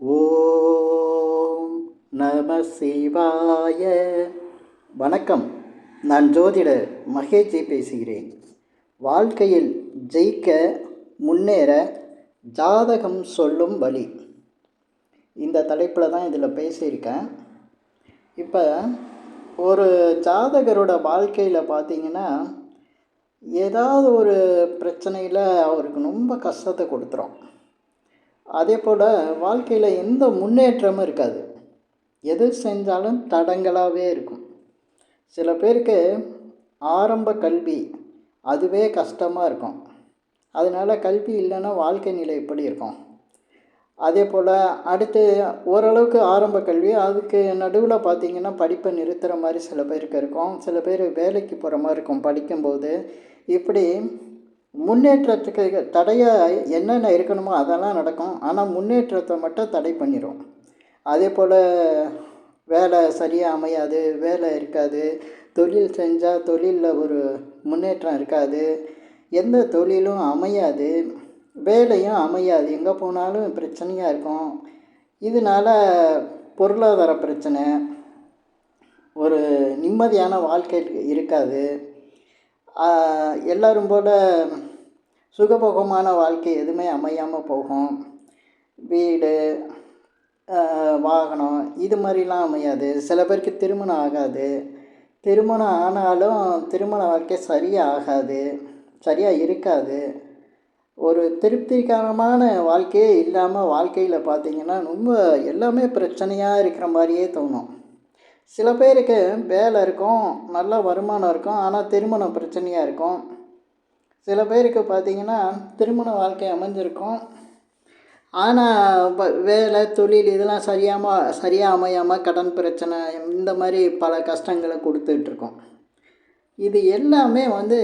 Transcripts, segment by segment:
ஓம் நம சிவாய. வணக்கம். நான் ஜோதிடர் மகேஜி பேசுகிறேன். வாழ்க்கையில் ஜெயிக்க முன்னேற ஜாதகம் சொல்லும் வழி. இந்த தலைப்பில் தான் இதில் பேசியிருக்கேன். இப்போ ஒரு ஜாதகரோட வாழ்க்கையில் பார்த்தீங்கன்னா ஏதாவது ஒரு பிரச்சனையில் அவருக்கு ரொம்ப கஷ்டத்தை கொடுத்துரும். அதே போல் வாழ்க்கையில் எந்த முன்னேற்றமும் இருக்காது. எது செஞ்சாலும் தடங்களாகவே இருக்கும். சில பேருக்கு ஆரம்ப கல்வி அதுவே கஷ்டமாக இருக்கும். அதனால் கல்வி இல்லைன்னா வாழ்க்கை நிலை எப்படி இருக்கும்? அதே போல் அடுத்து ஓரளவுக்கு ஆரம்ப கல்வி அதுக்கு நடுவில் பார்த்திங்கன்னா படிப்பை நிறுத்துகிற மாதிரி சில பேருக்கு இருக்கும். சில பேர் வேலைக்கு போகிற மாதிரி இருக்கும் படிக்கும்போது. இப்படி முன்னேற்றத்துக்கு தடையாக என்னென்ன இருக்கணுமோ அதெல்லாம் நடக்கும். ஆனால் முன்னேற்றத்தை மட்டும் தடை பண்ணிடும் அதே போல் வேலை சரியாக அமையாது வேலை இருக்காது தொழில் செஞ்சால் தொழிலில் ஒரு முன்னேற்றம் இருக்காது எந்த தொழிலும் அமையாது வேலையும் அமையாது எங்கே போனாலும் பிரச்சனையாக இருக்கும். இதனால் பொருளாதார பிரச்சனை ஒரு நிம்மதியான வாழ்க்கை இருக்காது. எல்லோரும் போல் சுகபோகமான வாழ்க்கை எதுவுமே அமையாமல் போகும். வீடு வாகனம் இது மாதிரிலாம் அமையாது. சில பேருக்கு திருமணம் ஆகாது. திருமணம் ஆனாலும் திருமண வாழ்க்கை சரியாக ஆகாது சரியாக இருக்காது. ஒரு திருப்திகரமான வாழ்க்கையே இல்லாமல் வாழ்க்கையில் பார்த்திங்கன்னா ரொம்ப எல்லாமே பிரச்சனையாக இருக்கிற மாதிரியே தோணும். சில பேருக்கு வேலை இருக்கும் நல்ல வருமானம் இருக்கும் ஆனால் திருமணம் பிரச்சனையாக இருக்கும். சில பேருக்கு பார்த்திங்கன்னா திருமண வாழ்க்கை அமைஞ்சிருக்கும். ஆனால் வேலை தொழில் இதெல்லாம் சரியாமல் சரியாக அமையாமல் கடன் பிரச்சனை இந்த மாதிரி பல கஷ்டங்களை கொடுத்துட்ருக்கோம். இது எல்லாமே வந்து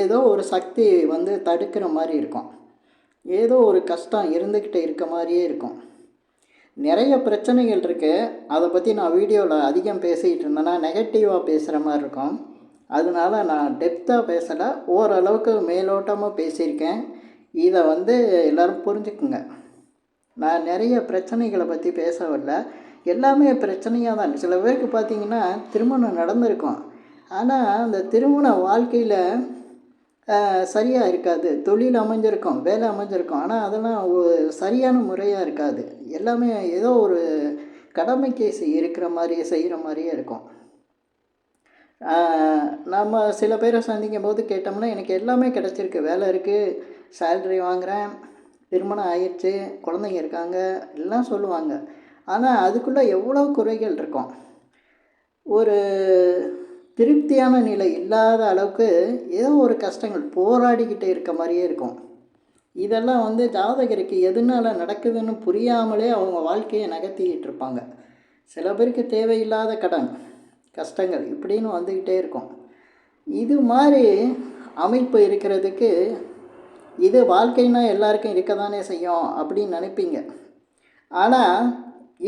ஏதோ ஒரு சக்தி வந்து தடுக்கிற மாதிரி இருக்கும். ஏதோ ஒரு கஷ்டம் இருந்துக்கிட்டு இருக்க மாதிரியே இருக்கும். நிறைய பிரச்சனைகள் இருக்குது அதை பற்றி நான் வீடியோவில் அதிகம் பேசிகிட்டு இருந்தேன்னா நெகட்டிவாக பேசுகிற மாதிரி இருக்கும். அதனால நான் டெப்த்தாக பேசலை. ஓரளவுக்கு மேலோட்டமாக பேசியிருக்கேன். இதை வந்து எல்லோரும் புரிஞ்சுக்குங்க. நான் நிறைய பிரச்சனைகளை பற்றி பேசவில்லை எல்லாமே பிரச்சனையாக தான் சில பேருக்கு பார்த்திங்கன்னா திருமணம் நடந்திருக்கும். ஆனால் அந்த திருமண வாழ்க்கையில் சரியாக இருக்காது. தொழில் அமைஞ்சிருக்கும் வேலை அமைஞ்சிருக்கும். ஆனால் அதெல்லாம் சரியான முறையாக இருக்காது. எல்லாமே ஏதோ ஒரு கடமைக்கு இருக்கிற மாதிரியே செய்கிற மாதிரியே இருக்கும். நம்ம சில பேரை சந்திக்கும் போது கேட்டோம்னா எனக்கு எல்லாமே கிடச்சிருக்கு. வேலை இருக்குது சேல்ரி வாங்குகிறேன் திருமணம் ஆயிடுச்சு குழந்தைங்க இருக்காங்க எல்லாம் சொல்லுவாங்க. ஆனால் அதுக்குள்ளே எவ்வளோ குறைகள் இருக்கும்? ஒரு திருப்தியான நிலை இல்லாத அளவுக்கு ஏதோ ஒரு கஷ்டங்கள் போராடிக்கிட்டே இருக்க மாதிரியே இருக்கும். இதெல்லாம் வந்து ஜாதகருக்கு எதனால் நடக்குதுன்னு புரியாமலே அவங்க வாழ்க்கையை நகர்த்திக்கிட்டு இருப்பாங்க. சில பேருக்கு தேவையில்லாத கடன் கஷ்டங்கள் இப்படின்னு வந்துக்கிட்டே இருக்கும். இது மாதிரி அமைப்பு இருக்கிறதுக்கு இது வாழ்க்கைன்னா எல்லாருக்கும் இருக்க தானே செய்யும் அப்படின்னு நினைப்பீங்க. ஆனால்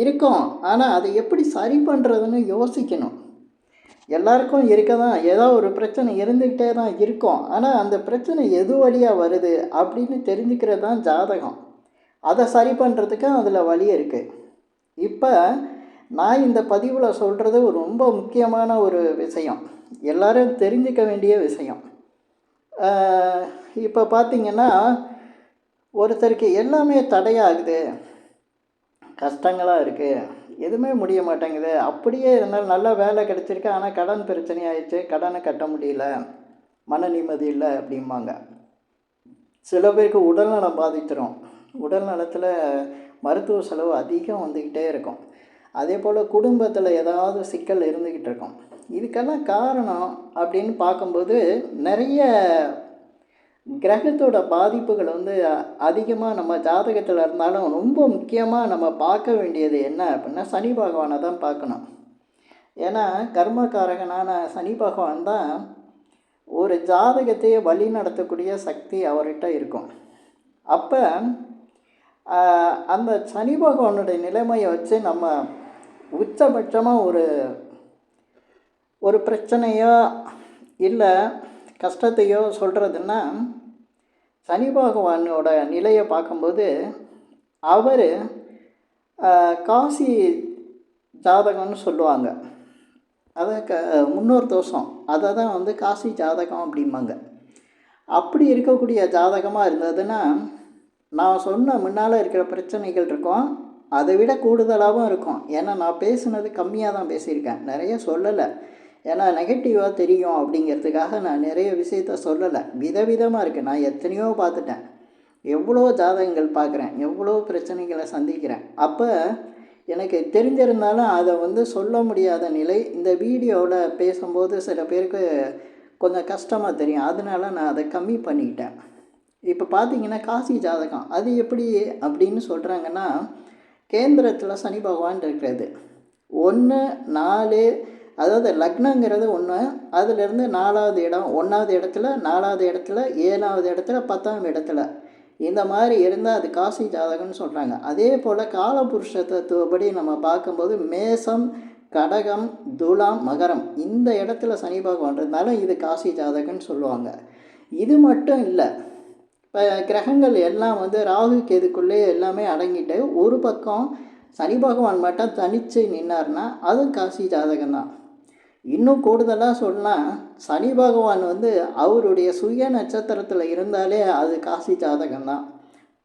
இருக்கும். ஆனால் அதை எப்படி சரி பண்ணுறதுன்னு யோசிக்கணும். எல்லாருக்கும் இருக்க தான் ஏதோ ஒரு பிரச்சனை இருந்துக்கிட்டே தான் இருக்கும். ஆனால் அந்த பிரச்சனை எது வழியாக வருது அப்படின்னு தெரிஞ்சுக்கிறது தான் ஜாதகம். அதை சரி பண்ணுறதுக்கு அதில் வழி இருக்குது இப்போ நான் இந்த பதிவில் சொல்கிறது ஒரு ரொம்ப முக்கியமான ஒரு விஷயம். எல்லோரும் தெரிஞ்சிக்க வேண்டிய விஷயம். இப்போ பார்த்திங்கன்னா ஒருத்தருக்கு எல்லாமே தடையாகுது. கஷ்டங்களாக இருக்குது எதுவுமே முடிய மாட்டேங்குது. அப்படியே இருந்தாலும் நல்ல வேலை கிடச்சிருக்கு. ஆனால் கடன் பிரச்சனை ஆயிடுச்சு கடனை கட்ட முடியல. மன நிம்மதி இல்லை அப்படிம்பாங்க. சில பேருக்கு உடல்நலம் பாதிச்சிடும் உடல் நலத்தில் மருத்துவ செலவு அதிகம் வந்துக்கிட்டே இருக்கும். அதே போல் குடும்பத்தில் ஏதாவது சிக்கல் இருந்துக்கிட்டு இருக்கும். இதுக்கெல்லாம் காரணம் அப்படின்னு பார்க்கும்போது நிறைய கிரகத்தோட பாதிப்புகள் வந்து அதிகமாக நம்ம ஜாதகத்தில் இருந்தாலும் ரொம்ப முக்கியமாக நம்ம பார்க்க வேண்டியது என்ன அப்படின்னா சனி பகவானை தான் பார்க்கணும். ஏன்னா கர்மகாரகனான சனி பகவான் தான் ஒரு ஜாதகத்தையே வழி நடத்தக்கூடிய சக்தி அவர்கிட்ட இருக்கும். அப்போ அந்த சனி பகவானுடைய நிலைமையை வச்சு நம்ம உச்சபட்சமாக ஒரு ஒரு பிரச்சனையோ இல்லை கஷ்டத்தையோ சொல்கிறதுன்னா சனி பகவானோட நிலையை பார்க்கும்போது அவர் காசி ஜாதகம்னு சொல்லுவாங்க. அதை க முன்னோர் தோஷம். அதை தான் வந்து காசி ஜாதகம் அப்படிம்பாங்க. அப்படி இருக்கக்கூடிய ஜாதகமாக இருந்ததுன்னா நான் சொன்ன முன்னால் இருக்கிற பிரச்சனைகள் இருக்கும். அதை விட கூடுதலாகவும் இருக்கும். ஏன்னா நான் பேசுனது கம்மியாக தான் பேசியிருக்கேன். நிறைய சொல்லலை. ஏன்னா நெகட்டிவாக தெரியும் அப்படிங்கிறதுக்காக நான் நிறைய விஷயத்த சொல்லலை. விதவிதமாக இருக்குது நான் எத்தனையோ பார்த்துட்டேன். எவ்வளோ ஜாதகங்கள் பார்க்குறேன். எவ்வளோ பிரச்சனைகளை சந்திக்கிறேன். அப்போ எனக்கு தெரிஞ்சிருந்தாலும் அதை வந்து சொல்ல முடியாத நிலை இந்த வீடியோவில் பேசும்போது சில பேருக்கு கொஞ்சம் கஷ்டமாக தெரியும். அதனால நான் அதை கம்மி பண்ணிக்கிட்டேன். இப்போ பார்த்தீங்கன்னா காசி ஜாதகம். அது எப்படி அப்படின்னு சொல்கிறாங்கன்னா கேந்திரத்தில் சனி பகவான் இருக்கிறது. ஒன்று நாலு அதாவது லக்னங்கிறது ஒன்று அதுலேருந்து நாலாவது இடம் ஒன்றாவது இடத்துல நாலாவது இடத்துல ஏழாவது இடத்துல பத்தாம் இடத்துல. இந்த மாதிரி இருந்தால் அது காசி ஜாதகம்னு சொல்கிறாங்க அதே போல் காலபுருஷ தத்துவப்படி நம்ம பார்க்கும்போது மேசம் கடகம் துலாம் மகரம் இந்த இடத்துல சனி பகவான் இருந்தாலும் இது காசி ஜாதகம்னு சொல்லுவாங்க. இது மட்டும் இல்லை இப்போ கிரகங்கள் எல்லாம் வந்து ராகு கேதுக்குள்ளே எல்லாமே அடங்கிட்டு ஒரு பக்கம் சனி பகவான் மட்டும் தனித்து நின்னார்னா அதுவும் காசி ஜாதகம் தான் இன்னும் கூடுதலாக சொன்னால் சனி பகவான் வந்து அவருடைய சுய நட்சத்திரத்தில் இருந்தாலே அது காசி ஜாதகம் தான்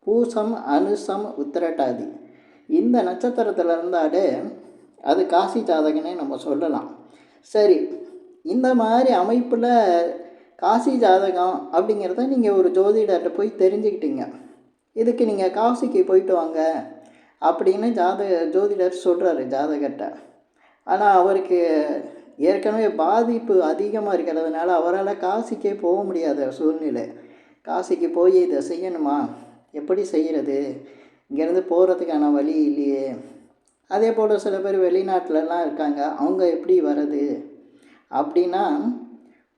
பூசம் அனுசம் உத்திரட்டாதி. இந்த நட்சத்திரத்தில் இருந்தாலே அது காசி ஜாதகனே நம்ம சொல்லலாம். சரி இந்த மாதிரி அமைப்பில் காசி ஜாதகம் அப்படிங்கிறத நீங்கள் ஒரு ஜோதிடர்கிட்ட போய் தெரிஞ்சுக்கிட்டீங்க. இதுக்கு நீங்கள் காசிக்கு போயிட்டு வாங்க அப்படின்னு ஜாத ஜோதிடர் சொல்கிறாரு ஜாதகர்கிட்ட. ஆனால் அவருக்கு ஏற்கனவே பாதிப்பு அதிகமாக இருக்கிறதுனால அவரால் காசிக்கே போக முடியாத சூழ்நிலை. காசிக்கு போய் இதை செய்யணுமா? எப்படி செய்கிறது இங்கேருந்து போகிறதுக்கான வழி இல்லையே. அதே போல் சில பேர் வெளிநாட்டிலலாம் இருக்காங்க. அவங்க எப்படி வர்றது? அப்படின்னா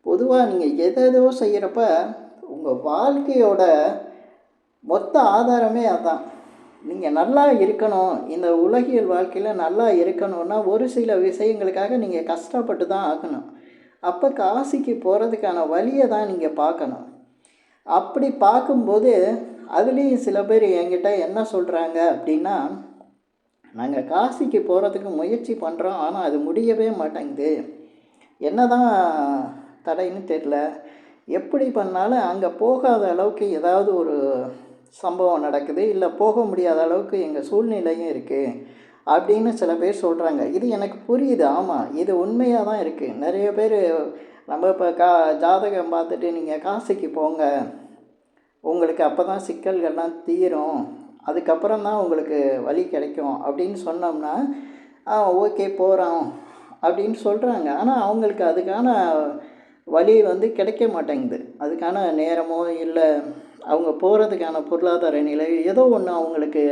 பொதுவாக நீங்கள் எதோ செய்கிறப்ப உங்கள் வாழ்க்கையோட மொத்த ஆதாரமே அதான். நீங்கள் நல்லா இருக்கணும். இந்த உலகியல் வாழ்க்கையில் நல்லா இருக்கணும்னா ஒரு சில விஷயங்களுக்காக நீங்கள் கஷ்டப்பட்டு தான் ஆகணும். அப்போ காசிக்கு போகிறதுக்கான வழியை தான் நீங்கள் பார்க்கணும். அப்படி பார்க்கும்போது அதுலேயும் சில பேர் என்கிட்ட என்ன சொல்கிறாங்க அப்படின்னா நாங்கள் காசிக்கு போகிறதுக்கு முயற்சி பண்ணுறோம் ஆனால் அது முடியவே மாட்டேங்குது. என்ன தான் தடைன்னு தெரில எப்படி பண்ணாலும் அங்கே போகாத அளவுக்கு ஏதாவது ஒரு சம்பவம் நடக்குது. இல்லை போக முடியாத அளவுக்கு எங்கள் சூழ்நிலையும் இருக்குது அப்படின்னு சில பேர் சொல்கிறாங்க இது எனக்கு புரியுது. ஆமாம் இது உண்மையாக தான் இருக்குது நிறைய பேர் நம்ம இப்போ கா ஜாதகம் பார்த்துட்டு நீங்கள் காசிக்கு போங்க. உங்களுக்கு அப்போ தான் சிக்கல்கள்லாம் தீரும். அதுக்கப்புறம் தான் உங்களுக்கு வழி கிடைக்கும் அப்படின்னு சொன்னோம்னா ஆ ஓகே போகிறோம் அப்படின்னு சொல்கிறாங்க ஆனால் அவங்களுக்கு அதுக்கான வழி வந்து கிடைக்க மாட்டேங்குது. அதுக்கான நேரமோ இல்லை அவங்க போகிறதுக்கான பொருளாதார நிலை ஏதோ ஒன்று அவங்களுக்கு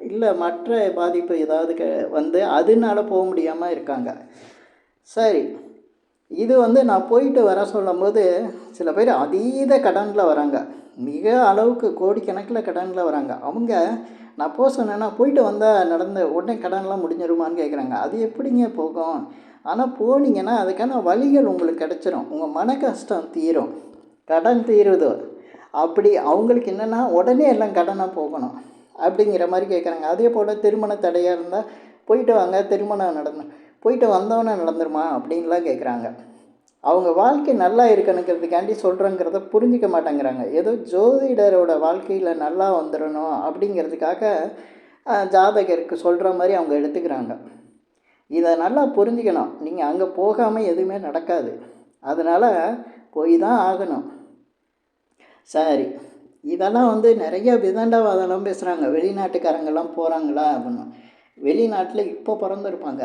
இல்லை மற்ற பாதிப்பு ஏதாவது க வந்து அதனால போக முடியாமல் இருக்காங்க. சரி இது வந்து நான் போயிட்டு வர சொல்லும்போது சில பேர் அதீத கடனில் வராங்க. மிக அளவுக்கு கோடிக்கணக்கில் கடனில் வராங்க. அவங்க நான் போக சொன்னேன்னா போயிட்டு வந்தால் நடந்த உடனே கடன்லாம் முடிஞ்சிருமான்னு கேட்குறாங்க அது எப்படிங்க போகும்? ஆனால் போனீங்கன்னா அதுக்கான வழிகள் உங்களுக்கு கிடச்சிரும். உங்கள் மன கஷ்டம் தீரும். கடன் தீருதோ. அப்படி அவங்களுக்கு என்னென்னா உடனே எல்லாம் கடனாக போகணும். அப்படிங்கிற மாதிரி கேட்குறாங்க அதே போல் திருமண தடையாக இருந்தால் போயிட்டு வாங்க திருமணம் நடந்து போயிட்டு வந்தவொன்னே நடந்துருமா? அப்படின்லாம் கேட்குறாங்க அவங்க வாழ்க்கை நல்லா இருக்கணுங்கிறதுக்காண்டி சொல்கிறோங்கிறத புரிஞ்சிக்க மாட்டேங்கிறாங்க. ஏதோ ஜோதிடரோட வாழ்க்கையில் நல்லா வந்துடணும் அப்படிங்கிறதுக்காக ஜாதகருக்கு சொல்கிற மாதிரி அவங்க எடுத்துக்கிறாங்க. இதை நல்லா புரிஞ்சுக்கணும். நீங்கள் அங்கே போகாமல் எதுவுமே நடக்காது. அதனால் போய் தான் ஆகணும். சரி இதெல்லாம் வந்து நிறைய விதண்டாவாதெல்லாம் பேசுகிறாங்க வெளிநாட்டுக்காரங்கெல்லாம் போகிறாங்களா அப்படின்னு. வெளிநாட்டில் இப்போ பிறந்திருப்பாங்க.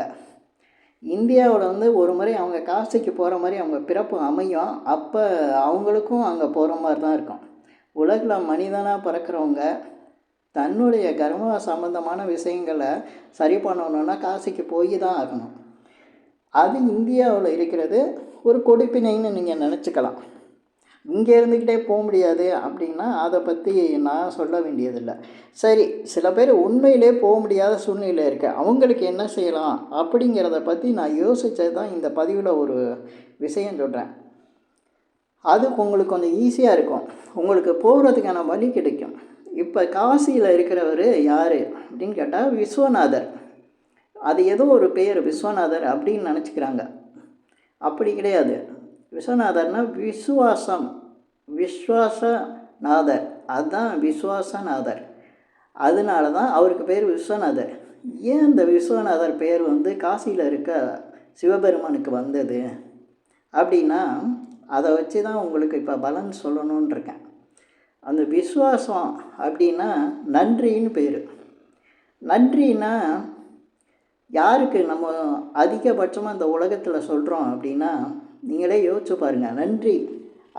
இந்தியாவில் வந்து ஒரு முறை அவங்க காசிக்கு போகிற மாதிரி அவங்க பிறப்பு அமையும். அப்போ அவங்களுக்கும் அங்கே போகிற மாதிரி தான் இருக்கும். உலகில் மனிதனாக பிறக்கிறவங்க தன்னுடைய கர்ம சம்பந்தமான விஷயங்களை சரி பண்ணணுன்னா காசிக்கு போய் தான் ஆகணும். அது இந்தியாவில் இருக்கிறது ஒரு கொடுப்பினைன்னு நீங்கள் நினச்சிக்கலாம். இங்கே இருந்துக்கிட்டே போக முடியாது அப்படின்னா அதை பற்றி நான் சொல்ல வேண்டியதில்லை. சரி சில பேர் உண்மையிலே போக முடியாத சூழ்நிலை இருக்குது அவங்களுக்கு என்ன செய்யலாம் அப்படிங்கிறத பற்றி நான் யோசித்தது தான் இந்த பதிவில் ஒரு விஷயம் சொல்கிறேன். அது உங்களுக்கு கொஞ்சம் ஈஸியாக இருக்கும். உங்களுக்கு போகிறதுக்கான வழி கிடைக்கும். இப்போ காசியில் இருக்கிறவர் யார் அப்படின்னு கேட்டால் விஸ்வநாதர். அது ஏதோ ஒரு பேர் விஸ்வநாதர் அப்படின்னு நினச்சிக்கிறாங்க. அப்படி கிடையாது. விஸ்வநாதர்னா விசுவாசம். விஸ்வாசநாதர். அதுதான் விஸ்வாசநாதர். அதனால தான் அவருக்கு பேர் விஸ்வநாதர். ஏன் இந்த விஸ்வநாதர் பேர் வந்து காசியில் இருக்க சிவபெருமானுக்கு வந்தது? அப்படின்னா அதை வச்சு தான் உங்களுக்கு இப்போ பலன் சொல்லணுன்னு இருக்கேன் அந்த விஸ்வாசம் அப்படின்னா நன்றின்னு பேர். நன்றின்னா யாருக்கு நம்ம அதிகபட்சமாக இந்த உலகத்தில் சொல்கிறோம் அப்படின்னா நீங்களே யோசிச்சு பாருங்கள் நன்றி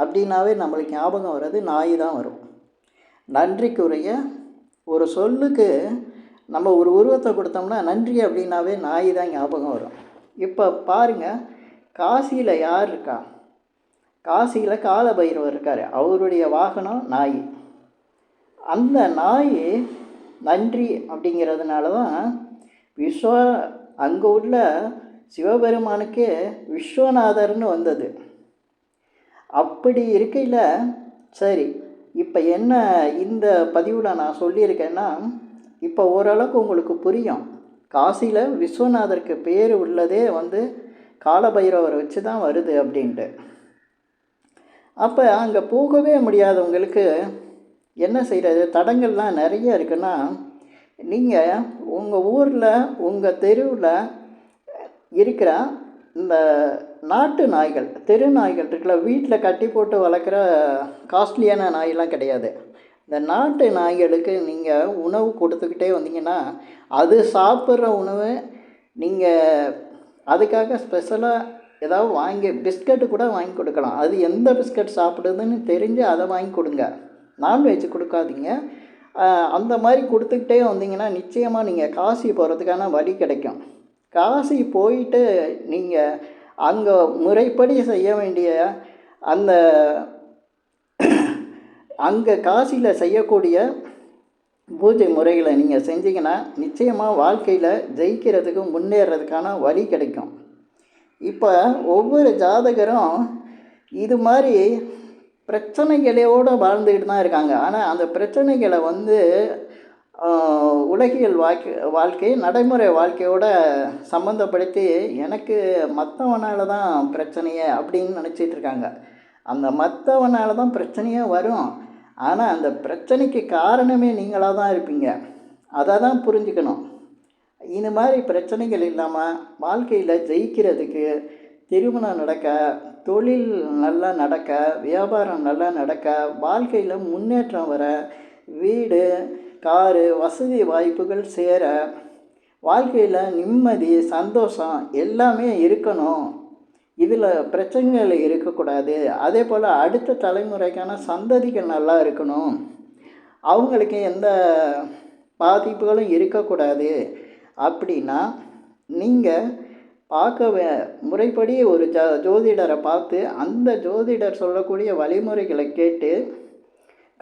அப்படின்னாவே நம்மளுக்கு ஞாபகம் வர்றது நாய் தான் வரும். நன்றிக்குரிய ஒரு சொல்லுக்கு நம்ம ஒரு உருவத்தை கொடுத்தோம்னா நன்றி அப்படின்னாவே நாய் தான் ஞாபகம் வரும். இப்போ பாருங்கள் காசியில் யார் இருக்கா? காசியில் கால பைரவர் இருக்கார். அவருடைய வாகனம் நாய். அந்த நாய் நன்றி அப்படிங்கிறதுனால தான் விஸ்வ அங்கே உள்ள சிவபெருமானுக்கு விஸ்வநாதர்னு வந்தது. அப்படி இருக்கையில் சரி இப்போ என்ன இந்த பதிவில் நான் சொல்லியிருக்கேன்னா இப்போ ஓரளவுக்கு உங்களுக்கு புரியும். காசியில் விஸ்வநாதருக்கு பேர் உள்ளதே வந்து காலபைரவரை வச்சு தான் வருது அப்படின்ட்டு. அப்போ அங்கே போகவே முடியாதவங்களுக்கு என்ன செய்கிறது தடங்கள்லாம் நிறைய இருக்குன்னா நீங்கள் உங்கள் ஊரில் உங்கள் தெருவில் இருக்கிற இந்த நாட்டு நாய்கள் தெரு நாய்கள் இருக்குல்ல வீட்டில் கட்டி போட்டு வளர்க்குற காஸ்ட்லியான நாயெல்லாம் கிடையாது. இந்த நாட்டு நாய்களுக்கு நீங்கள் உணவு கொடுத்துக்கிட்டே வந்தீங்கன்னா அது சாப்பிட்ற உணவு நீங்கள் அதுக்காக ஸ்பெஷலாக ஏதாவது வாங்கி பிஸ்கட்டு கூட வாங்கி கொடுக்கலாம். அது எந்த பிஸ்கட் சாப்பிடுதுன்னு தெரிஞ்சு அதை வாங்கி கொடுங்க. நான்வெஜ் கொடுக்காதீங்க. அந்த மாதிரி கொடுத்துக்கிட்டே வந்தீங்கன்னா நிச்சயமாக நீங்கள் காசி போகிறதுக்கான வழி கிடைக்கும். காசி போயிட்டு நீங்கள் அங்கே முறைப்படி செய்ய வேண்டிய அந்த அங்கே காசியில் செய்யக்கூடிய பூஜை முறைகளை நீங்கள் செஞ்சீங்கன்னா நிச்சயமாக வாழ்க்கையில் ஜெயிக்கிறதுக்கு முன்னேறதுக்கான வழி கிடைக்கும். இப்போ ஒவ்வொரு ஜாதகரும் இது மாதிரி பிரச்சனைகளோடு வாழ்ந்துக்கிட்டு தான் இருக்காங்க. ஆனால் அந்த பிரச்சனைகளை வந்து உலகியல் வாழ்க்கை வாழ்க்கை நடைமுறை வாழ்க்கையோட சம்மந்தப்படுத்தி எனக்கு மற்றவனால தான் பிரச்சனையே அப்படின்னு நினச்சிட்டு இருக்காங்க. அந்த மற்றவனால தான் பிரச்சனையே வரும். ஆனால் அந்த பிரச்சனைக்கு காரணமே நீங்களாக தான் இருப்பீங்க. அதை தான் புரிஞ்சுக்கணும். இந்த மாதிரி பிரச்சனைகள் இல்லாமல் வாழ்க்கையில் ஜெயிக்கிறதுக்கு திருமணம் நடக்க தொழில் நல்லா நடக்க வியாபாரம் நல்லா நடக்க வாழ்க்கையில் முன்னேற்றம் வர வீடு காரு வசதி வாய்ப்புகள் சேர வாழ்க்கையில் நிம்மதி சந்தோஷம் எல்லாமே இருக்கணும். இதில் பிரச்சனைகள் இருக்கக்கூடாது. அதே போல் அடுத்த தலைமுறைக்கான சந்ததிகள் நல்லா இருக்கணும். அவங்களுக்கு எந்த பாதிப்புகளும் இருக்கக்கூடாது. அப்படின்னா நீங்கள் பார்க்க முறைப்படி ஒரு ஜ ஜோதிடரை பார்த்து அந்த ஜோதிடர் சொல்லக்கூடிய வழிமுறைகளை கேட்டு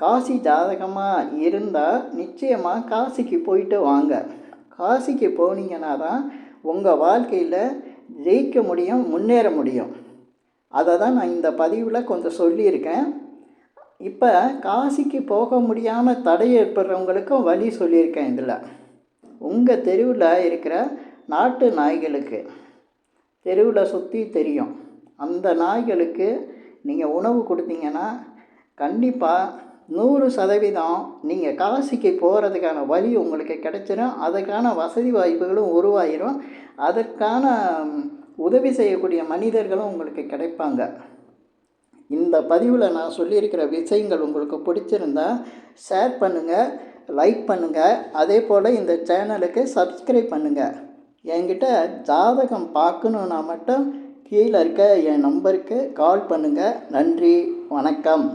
காசி ஜாதகமாக இருந்தால் நிச்சயமாக காசிக்கு போயிட்டு வாங்க. காசிக்கு போனீங்கன்னா தான் உங்கள் வாழ்க்கையில் ஜெயிக்க முடியும் முன்னேற முடியும். அதை தான் நான் இந்த பதிவில் கொஞ்சம் சொல்லியிருக்கேன். இப்போ காசிக்கு போக முடியாமல் தடை ஏற்படுறவங்களுக்கும் வழி சொல்லியிருக்கேன் இதில். உங்கள் தெருவில் இருக்கிற நாட்டு நாய்களுக்கு. தெருவில் சுற்றி தெரியும். அந்த நாய்களுக்கு நீங்கள் உணவு கொடுத்தீங்கன்னா கண்டிப்பாக நூறு சதவீதம் நீங்கள் காசிக்கு போகிறதுக்கான வழி உங்களுக்கு கிடைச்சிடும் அதுக்கான வசதி வாய்ப்புகளும் உருவாயிரும். அதற்கான உதவி செய்யக்கூடிய மனிதர்களும் உங்களுக்கு கிடைப்பாங்க. இந்த பதிவில் நான் சொல்லியிருக்கிற விஷயங்கள் உங்களுக்கு பிடிச்சிருந்தா ஷேர் பண்ணுங்கள் லைக் பண்ணுங்கள் அதே போல் இந்த சேனலுக்கு சப்ஸ்கிரைப் பண்ணுங்கள் என்கிட்ட ஜாதகம் பார்க்கணுன்னா மட்டும் கீழே இருக்க என் நம்பருக்கு கால் பண்ணுங்கள் நன்றி வணக்கம்.